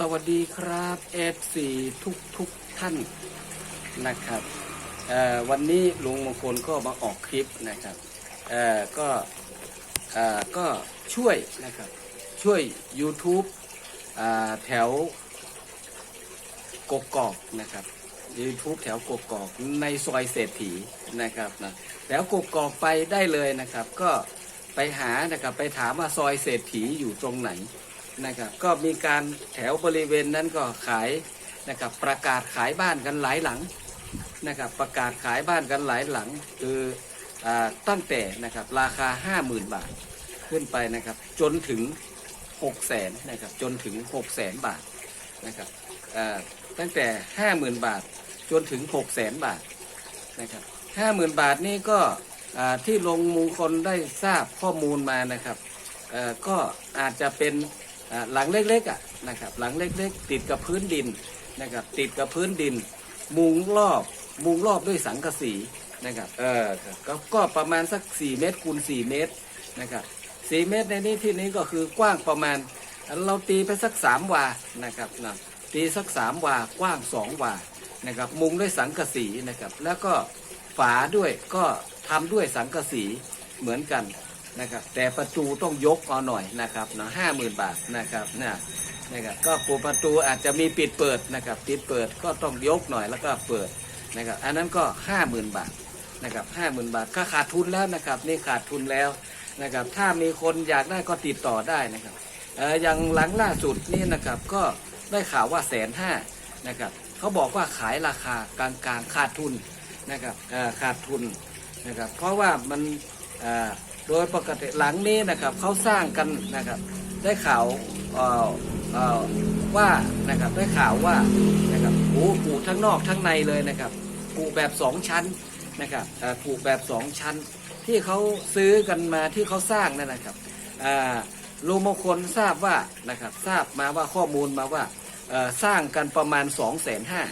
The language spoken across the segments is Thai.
สวัสดีครับเอฟซีทุกทุกท่านนะครับวันนี้ลุงมงคลก็มาออกคลิปนะครับก็ก็ช่วยนะครับช่วย YouTube แถวกกอกนะครับ YouTube แถวกกอกในซอยเศรษฐีนะครับนะแถวกกอกไปได้เลยนะครับ ก็ไปหานะครับไปถามว่าซอยเศรษฐีอยู่ตรงไหน นะครับก็มีการแถวบริเวณนั้นก็ขายนะครับประกาศขายบ้านกันหลายหลังนะครับประกาศขายบ้านกันหลายหลัง คืออตั้งแต่นะครับราคา 50,000 บาทขึ้นไปนะครับจนถึง 6 0แสนนะครับจนถึง 6 0แสนบาทนะครับตั้งแต่ 50,000 บาทจนถึง 6 0แสนบาทนะครับ50,000 บาทนี่ก็ที่ลงมงคลได้ทราบข้อมูลมานะครับก็อาจจะเป็น หลังเล็กๆอะนะครับหลังเล็กๆ ติดกับพื้นดินนะครับติดกับพื้นดิน มุงรอบมุงรอบด้วยสังกะสีนะครับเออครับก็ประมาณสัก 4 เมตรคูณ4 เมตรนะครับ4เมตรในนี้ที่นี้ก็คือกว้างประมาณ เราตีไปสัก 3 วานะครับนะตีสัก 3 วากว้าง 2 วานะครับมุงด้วยสังกะสีนะครับแล้วก็ฝาด้วยก็ทำด้วยสังกะสีเหมือนกัน นะครับแต่ประตูต้องยกเอาหน่อยนะครับนะห้าหมื่นบาทนะครับนะนะครับก็ปูประตูอาจจะมีปิดเปิดนะครับปิดเปิดก็ต้องยกหน่อยแล้วก็เปิดนะครับอันนั้นก็ห้าหมื่นบาทนะครับห้าหมื่นบาทก็ขาดทุนแล้วนะครับนี่ขาดทุนแล้วนะครับถ้ามีคนอยากได้ก็ติดต่อได้นะครับเอออย่างหลังล่าสุดนี่นะครับก็ได้ข่าวว่าแสนห้านะครับเขาบอกว่าขายราคากลางๆขาดทุนนะครับเออขาดทุนนะครับเพราะว่ามันเอ่อ โดยปกติหลังนี้นะครับเขาสร้างกันนะครับ ได้ข่าวว่านะครับได้ข่าวว่านะครับโอ้ปลูกทั้งนอกทั้งในเลยนะครับปลูกแบบสองชั้นนะครับปลูกแบบสองชั้น ที่เขาซื้อกันมาที่เขาสร้างนั่นนะครับลุงมงคลทราบว่านะครับทราบมาว่าข้อมูลมาว่าสร้างกันประมาณ2องแสนห้า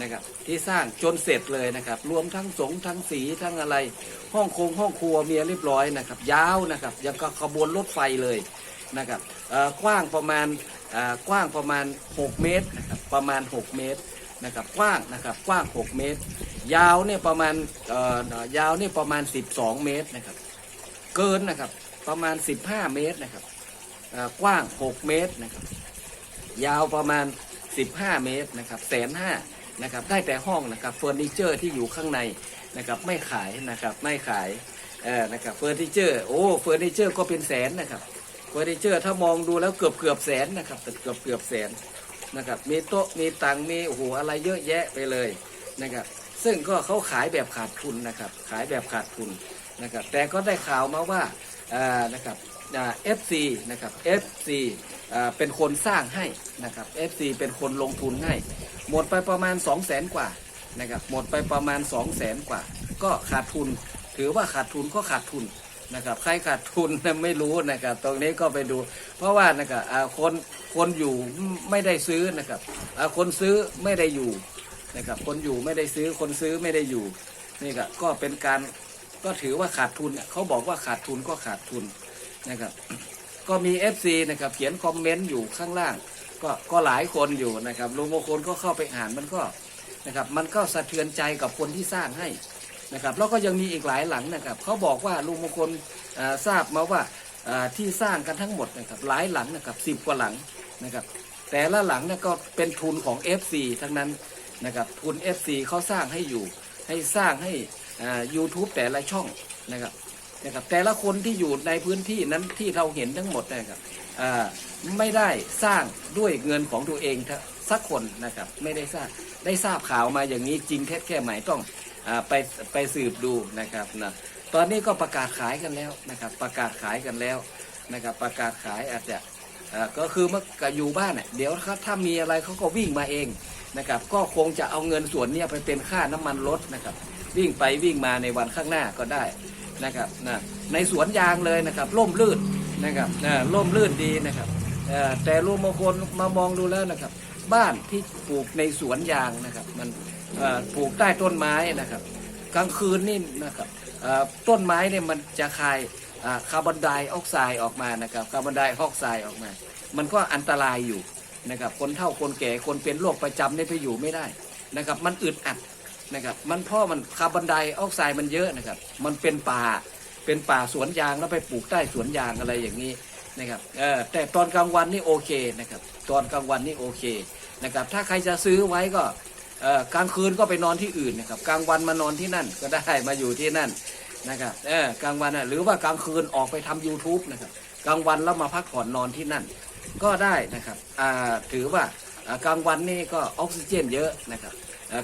นะครับ ที่สร้างจนเสร็จเลยนะครับ รวมทั้งสงทั้งสีทั้งอะไร ห้องคงห้องครัวเมียเรียบร้อยนะครับ ยาวนะครับยังกับขบวนรถไฟเลยนะครับกว้างประมาณกว้างประมาณ 6 เมตรนะครับประมาณ 6 เมตรนะครับกว้างนะครับกว้าง 6 เมตร ยาวเนี่ยประมาณยาวเนี่ยประมาณ 12 เมตรนะครับ เกินนะครับประมาณ 15 เมตรนะครับกว้าง 6 เมตรนะครับ ยาวประมาณ 15 เมตรนะครับแสนห้า นะครับได้แต่ห้องนะครับเฟอร์นิเจอร์ที่อยู่ข้างในนะครับไม่ขายนะครับไม่ขายเออนะครับเฟอร์นิเจอร์โอ้เฟอร์นิเจอร์ก็เป็นแสนนะครับเฟอร์นิเจอร์ถ้ามองดูแล้วเกือบเกือบแสนนะครับเกือบเกือบแสนนะครับมีโต๊ะมีตังมีโอ้โหอะไรเยอะแยะไปเลยนะครับซึ่งก็เขาขายแบบขาดทุนนะครับขายแบบขาดทุนนะครับแต่ก็ได้ข่าวมาว่าอ่านะครับ เอฟซีนะครับ FC อ่าเป็นคนสร้างให้นะครับ FC เป็นคนลงทุนให้ หมดไปประมาณ 2 0 0แสนกว่านะครับหมดไปประมาณ 2 0 0แสนกว่า ก็ขาดทุน ถือว่าขาดทุนก็ขาดทุนนะครับใครขาดทุนไม่รู้นะครับตรงนี้ก็ไปดู เพราะว่านะครับคนคนอยู่ไม่ได้ซื้อนะครับคนซื้อไม่ได้อยู่นะครับคนอยู่ไม่ได้ซื้อคนซื้อไม่ได้อยู่นี่ก็ก็เป็นการก็ถือว่าขาดทุนเขาบอกว่าขาดทุนก็ขาดทุน นะครับ ก็มี FC นะครับเขียนคอมเมนต์อยู่ข้างล่าง ก็ก็หลายคนอยู่นะครับลุงมงคลก็เข้าไปอ่านมันก็นะครับมันก็สะเทือนใจกับคนที่สร้างให้นะครับแล้วก็ยังมีอีกหลายหลังนะครับเขาบอกว่าลุงมงคลทราบมาว่าที่สร้างกันทั้งหมดนะครับหลายหลังนะครับสิบกว่าหลังนะครับแต่ละหลังเนี่ยก็เป็นทุนของ FC ทั้งนั้นนะครับทุน FC เขาสร้างให้อยู่ให้สร้างให้ YouTube แต่ละช่องนะครับ นะครับแต่ละคนที่อยู่ในพื้นที่นั้นที่เราเห็นทั้งหมดนะครับไม่ได้สร้างด้วยเงินของตัวเองสักคนนะครับไม่ได้สร้างได้ทราบข่าวมาอย่างนี้จริงเท็จแค่ไหนต้องอไปไปสืบดูนะครับนะตอนนี้ก็ประกาศขายกันแล้วนะครับ ประกาศขายกันแล้วนะครับประกาศขายอาจจะก็คือเมื่ออยู่บ้านเดี๋ยวเขาถ้ามีอะไรเขาก็วิ่งมาเองนะครับก็คงจะเอาเงินส่วนนี้ไปเป็นค่าน้ำมันรถนะครับ วิ่งไปวิ่งมาในวันข้างหน้าก็ได้ นะครับนะในสวนยางเลยนะครับร่มรื่นนะครับนะร่มรื่นดีนะครับแต่ลุงมงคลมามองดูแล้วนะครับ บ้านที่ปลูกในสวนยางนะครับ มันปลูกใต้ต้นไม้นะครับ กลางคืนนี่นะครับต้นไม้เนี่ยมันจะคายคาร์บอนไดออกไซด์ออกมานะครับคาร์บอนไดออกไซด์ออกมา มันก็อันตรายอยู่นะครับคนเฒ่าคนแก่คนเป็นโรคประจำเนี่ยไปอยู่ไม่ได้นะครับ มันอึดอัด นะครับมันพราะมันคาร์บอนไดออกไซด์มันเยอะนะครับ มันเป็นป่าเป็นป่าสวนยางแล้วไปปลูกใต้สวนยางอะไรอย่างนี้นะครับเออแต่ตอนกลางวันนี่โอเคนะครับ ตอนกลางวันนี่โอเคนะครับถ้าใครจะซื้อไว้ก็เออกลางคืนก็ไปนอนที่อื่นนะครับ กลางวันมานอนที่นั่นก็ได้มาอยู่ที่นั่นนะครับเออกลางวันนะหรือว่ากลางคืนออกไปทำ YouTube นะครับกลางวันแล้วมาพักผ่อนนอนที่นั่น ก็ได้นะครับอ่าถือว่ากลางวันนี่ก็ออกซิเจนเยอะนะครับ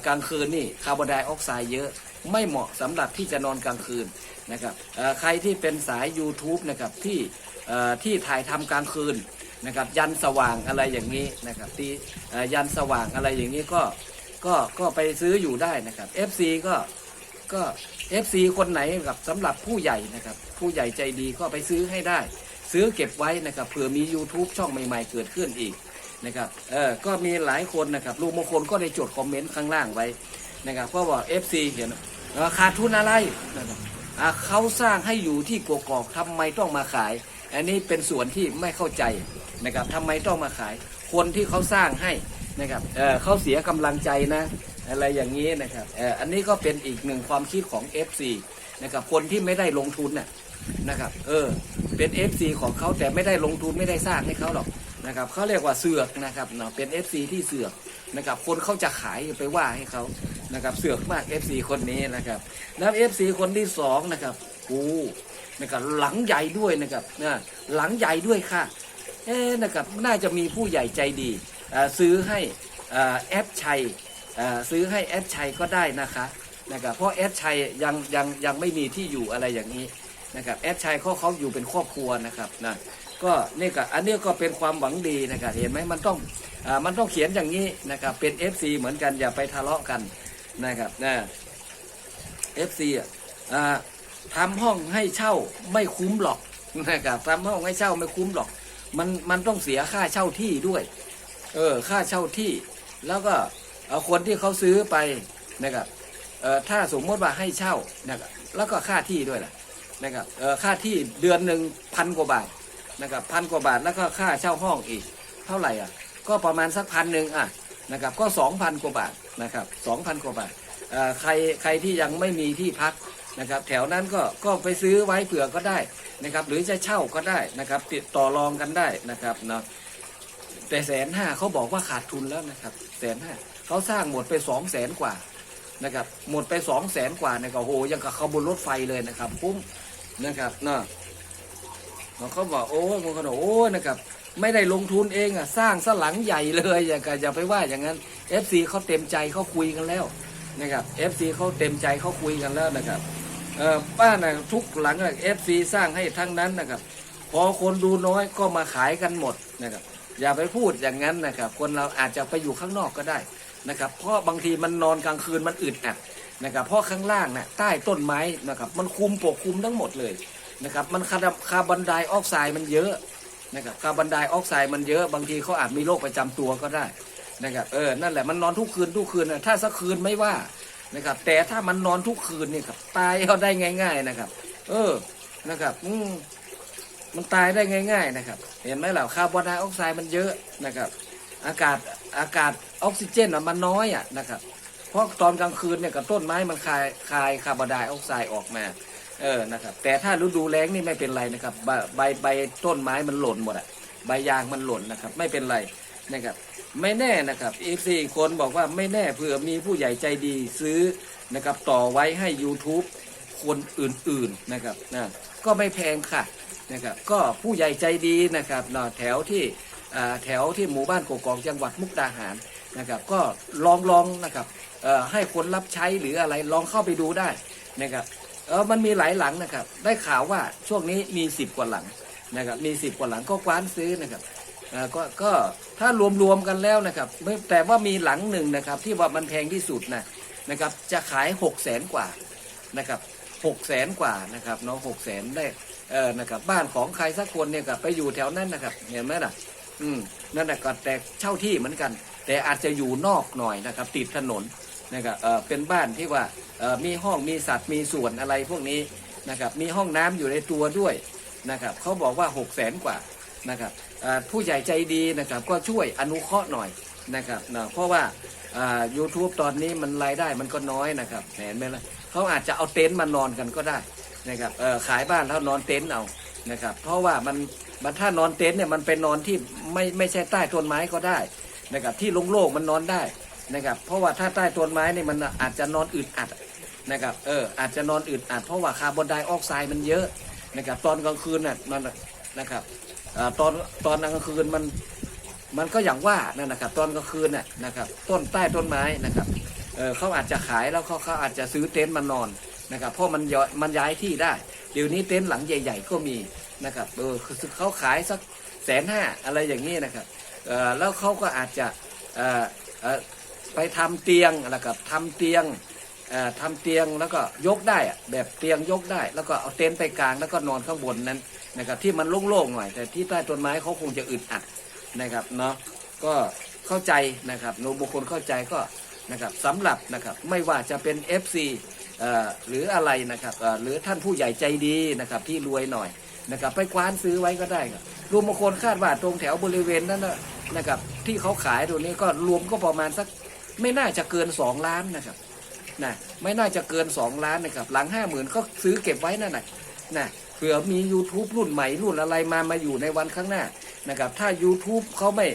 กลางคืนนี่คาร์บอนไดออกไซด์เยอะ ไม่เหมาะสำหรับที่จะนอนกลางคืนนะครับใครที่เป็นสาย YouTube นะครับที่ที่ถ่ายทำกลางคืนนะครับยันสว่างอะไรอย่างนี้นะครับที่ยันสว่างอะไรอย่างนี้ก็ก็ก็ไปซื้ออยู่ได้นะครับ FC ก็ก็ FC คนไหนกับสำหรับผู้ใหญ่นะครับ ผู้ใหญ่ใจดีก็ไปซื้อให้ได้ ซื้อเก็บไว้นะครับเผื่อมี YouTube ช่องใหม่ ๆ เกิดขึ้นอีก นะครับเออก็มีหลายคนนะครับลุงมงคลก็ได้จดคอมเมนต์ข้างล่างไว้นะครับก็บอก FC เห็นขาดทุนอะไรนะครับเขาสร้างให้อยู่ที่กกอกทำไมต้องมาขาย อันนี้เป็นส่วนที่ไม่เข้าใจนะครับทำไมต้องมาขาย คนที่เขาสร้างให้นะครับเออเขาเสียกำลังใจนะอะไรอย่างนี้นะครับเอออันนี้ก็เป็นอีกหนึ่งความคิดของ FC นะครับคนที่ไม่ได้ลงทุนน่ะนะครับเออเป็น FC ของเขาแต่ไม่ได้ลงทุนไม่ได้สร้างให้เขาหรอก นะครับเขาเรียกว่าเสือกนะครับเนาะเป็น FC ที่เสือกนะครับคนเขาจะขายไปว่าให้เขานะครับเสือกมาก FC คนนี้นะครับแล้ว FC คนที่สองนะครับกูนะครับหลังใหญ่ด้วยนะครับนะหลังใหญ่ด้วยค่ะเอ๊นะครับน่าจะมีผู้ใหญ่ใจดีซื้อให้แอปชัยซื้อให้แอปชัยก็ได้นะคะนะครับเพราะแอปชัยยังยังยังไม่มีที่อยู่อะไรอย่างนี้นะครับแอดชัยเขาเขาอยู่เป็นครอบครัวนะครับนะ ก็นี่ก็อันนี้ก็เป็นความหวังดีนะครับเห็นไหมมันต้องอ่ามันต้องเขียนอย่างนี้นะครับเป็น FC เหมือนกันอย่าไปทะเลาะกันนะครับนะ FC อะอ่าทำห้องให้เช่าไม่คุ้มหรอกนะครับทำห้องให้เช่าไม่คุ้มหรอก มันมันต้องเสียค่าเช่าที่ด้วย เออค่าเช่าที่ แล้วก็เอาคนที่เขาซื้อไปนะครับเออถ้าสมมติว่าให้เช่านะครับแล้วก็ค่าที่ด้วยล่ะนะครับเออค่าที่เดือนหนึ่งพันกว่าบาท นะครับพันกว่าบาทแล้วก็ค่าเช่าห้องอีก เท่าไหร่อะ ก็ประมาณสักพันหนึ่งอะนะครับก็สองพันกว่าบาทนะครับสองพันกว่าบาทใครใครที่ยังไม่มีที่พักนะครับแถวนั้นก็ก็ไปซื้อไว้เผื่อก็ได้นะครับหรือจะเช่าก็ได้นะครับติดต่อรองกันได้นะครับเนาะแต่แสนห้าเขาบอกว่าขาดทุนแล้วนะครับแสนห้าเขาสร้างหมดไปสองแสนกว่านะครับหมดไปสองแสนกว่าเนี่ยก็โหยังกับเขาบนรถไฟเลยนะครับคุ้มนะครับเนาะ เขาบอกโอ้ยมันก็บอกโอ้นะครับไม่ได้ลงทุนเองอะสร้างสลังใหญ่เลยอย่าอย่าไปว่าอย่างนั้น FC เขาเต็มใจเขาคุยกันแล้วนะครับ FC เขาเต็มใจเขาคุยกันแล้วนะครับเออบ้านนะทุกหลังเอฟซีสร้างให้ทั้งนั้นนะครับ พอคนดูน้อยก็มาขายกันหมดนะครับ อย่าไปพูดอย่างนั้นนะครับ คนเราอาจจะไปอยู่ข้างนอกก็ได้นะครับ เพราะบางทีมันนอนกลางคืนมันอึดอัดนะครับเพราะข้างล่างนะ่ะใต้ต้นไม้นะครับ มันคุมปกคุมทั้งหมดเลย นะครับมันคาร์บคาร์บอนไดออกไซด์มันเยอะนะครับคาร์บอนไดออกไซด์มันเยอะบางทีเขาอาจมีโรคประจำตัวก็ได้นะครับเออนั่นแหละมันนอนทุกคืนทุกคืนนะถ้าสักคืนไม่ว่านะครับแต่ถ้ามันนอนทุกคืนเนี่ยครับตายเอาได้ง่าย ๆนะครับ เออนะครับอืมมันตายได้ง่าย ๆนะครับ เห็นไหมเหล่ะคาร์บอนไดออกไซด์มันเยอะนะครับ อากาศอากาศออกซิเจนมันน้อยอะนะครับเพราะตอนกลางคืนเนี่ยกับต้นไม้มันคายคายคาร์บอนไดออกไซด์ออกมา เออนะครับ แต่ถ้าฤดูแล้งนี่ไม่เป็นไรนะครับ ใบใบใบต้นไม้มันหล่นหมดอะใบยางมันหล่นนะครับ ไม่เป็นไรนะครับ ไม่แน่นะครับอีกสี่คนบอกว่าไม่แน่เผื่อมีผู้ใหญ่ใจดีซื้อนะครับ ต่อไว้ให้ YouTube คนอื่นๆนะครับนะก็ไม่แพงค่ะนะครับ ก็ผู้ใหญ่ใจดีนะครับเนาะแถวที่แถวที่หมู่บ้านกกอกจังหวัดมุกดาหารนะครับ ก็ลองลองนะครับให้คนรับใช้หรืออะไรลองเข้าไปดูได้นะครับ เออมันมีหลายหลังนะครับ ได้ข่าวว่าช่วงนี้มีสิบกว่าหลังนะครับ มีสิบกว่าหลังก็กว้านซื้อนะครับอ่อก็ก็ถ้ารวมๆกันแล้วนะครับแต่ว่ามีหลังหนึ่งนะครับ ที่ว่ามันแพงที่สุดนะนะครับ จะขายหกแสนกว่านะครับหกแสนกว่านะครับเนาะหกแสนได้เออนะครับบ้านของใครสักคนเนี่ยกับไปอยู่แถวนั้นนะครับเห็นไหมล่ะ อืมนั่นแหละก็แต่เช่าที่เหมือนกัน แต่อาจจะอยู่นอกหน่อยนะครับ ติดถนนนะครับเออเป็นบ้านที่ว่า มีห้องมีสัตว์มีสวนอะไรพวกนี้นะครับมีห้องน้ำอยู่ในตัวด้วยนะครับเขาบอกว่าหกแสนกว่านะครับผู้ใหญ่ใจดีนะครับก็ช่วยอนุเคราะห์หน่อยนะครับนะเพราะว่า YouTube ตอนนี้มันรายได้มันก็น้อยนะครับเห็นไหมล่ะเขาอาจจะเอาเต็นท์มานอนกันก็ได้นะครับขายบ้านแล้วนอนเต็นท์เอานะครับเพราะว่ามันมันถ้านอนเต็นท์เนี่ยมันเป็นนอนที่ไม่ไม่ใช่ใต้ต้นไม้ก็ได้นะครับที่โล่งๆมันนอนได้ นะครับ เพราะว่าถ้าใต้ต้นไม้เนี่ยมันอาจจะนอนอึดอัดนะครับ เอออาจจะนอนอึดอัดเพราะว่าคาร์บอนไดออกไซด์มันเยอะนะครับ ตอนกลางคืนน่ะมันนะครับตอนตอนกลางคืนมันมันก็อย่างว่านั่นนะครับ ตอนกลางคืนน่ะนะครับ ต้นใต้ต้นไม้นะครับเออเขาอาจจะขายแล้วเขาเขาอาจจะซื้อเต็นท์มานอนนะครับ เพราะมันย้อยมันย้ายที่ได้ เดี๋ยวนี้เต็นท์หลังใหญ่ ๆ ก็มีนะครับเออคือเขาขายสักแสนห้าอะไรอย่างนี้นะครับเออแล้วเขาก็อาจจะเออเออ ไปทำเตียงนะครับทำเตียงเอ่อทำเตียงแล้วก็ยกได้แบบเตียงยกได้ แล้วก็เอาเต็นท์ไปกลางแล้วก็นอนข้างบนนั้นนะครับที่มันโล่งๆหน่อย แต่ที่ใต้ต้นไม้เขาคงจะอึดอัดนะครับเนาะก็เข้าใจนะครับโนบุคคลเข้าใจก็นะครับสำหรับนะครับไม่ว่าจะเป็น FC เอ่อหรืออะไรนะครับเอ่อหรือท่านผู้ใหญ่ใจดีนะครับที่รวยหน่อยนะครับไปกว้านซื้อไว้ก็ได้ครับรวมบางคนคาดว่าตรงแถวบริเวณนั้นนะนะครับที่เขาขายตรงนี้ก็รวมก็ประมาณสัก ไม่น่าจะเกิน2ล้านนะครับนะไม่น่าจะเกิน2ล้านนะครับ หลังห้าหมื่นก็ซื้อเก็บไว้นั่นนะนะเผื่อมี YouTube รุ่นใหม่รุ่นอะไรมามาอยู่ในวันข้างหน้านะครับ ถ้า YouTube เขาไม่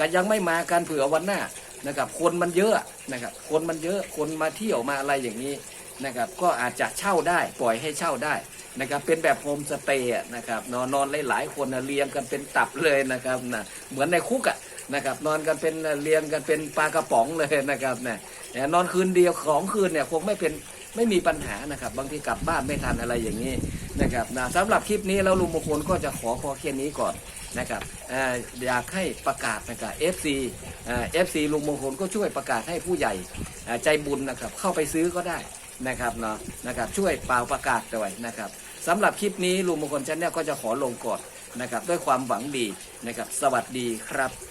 ก็ยังไม่มากันเผื่อวันหน้านะครับ คนมันเยอะนะครับ คนมันเยอะคนมาเที่ยวมาอะไรอย่างนี้นะครับ ก็อาจจะเช่าได้ปล่อยให้เช่าได้นะครับเป็นแบบโฮมสเตย์นะครับนอนนอนหลายๆคนนะเรียงกันเป็นตับเลยนะครับนะเหมือนในคุกอะ นะครับ นอนกันเป็นเรียงกันเป็นปลากระป๋องเลยนะครับเนี่ยนอนคืนเดียวของคืนเนี่ยคงไม่เป็นไม่มีปัญหานะครับ บางทีกลับบ้านไม่ทันอะไรอย่างนี้นะครับนะสำหรับคลิปนี้แล้วลุงมงคลก็จะขอพอแค่นี้ก่อนนะครับออยากให้ประกาศนะครับ FC เอ่อ FC ลุงมงคลก็ช่วยประกาศให้ผู้ใหญ่ใจบุญนะครับ เข้าไปซื้อก็ได้นะครับเนาะนะครับช่วยเป่าประกาศด้วยนะครับสำหรับคลิปนี้ลุงมงคลชาแนลก็จะขอลงก่อนนะครับ ด้วยความหวังดีนะครับ สวัสดีครับ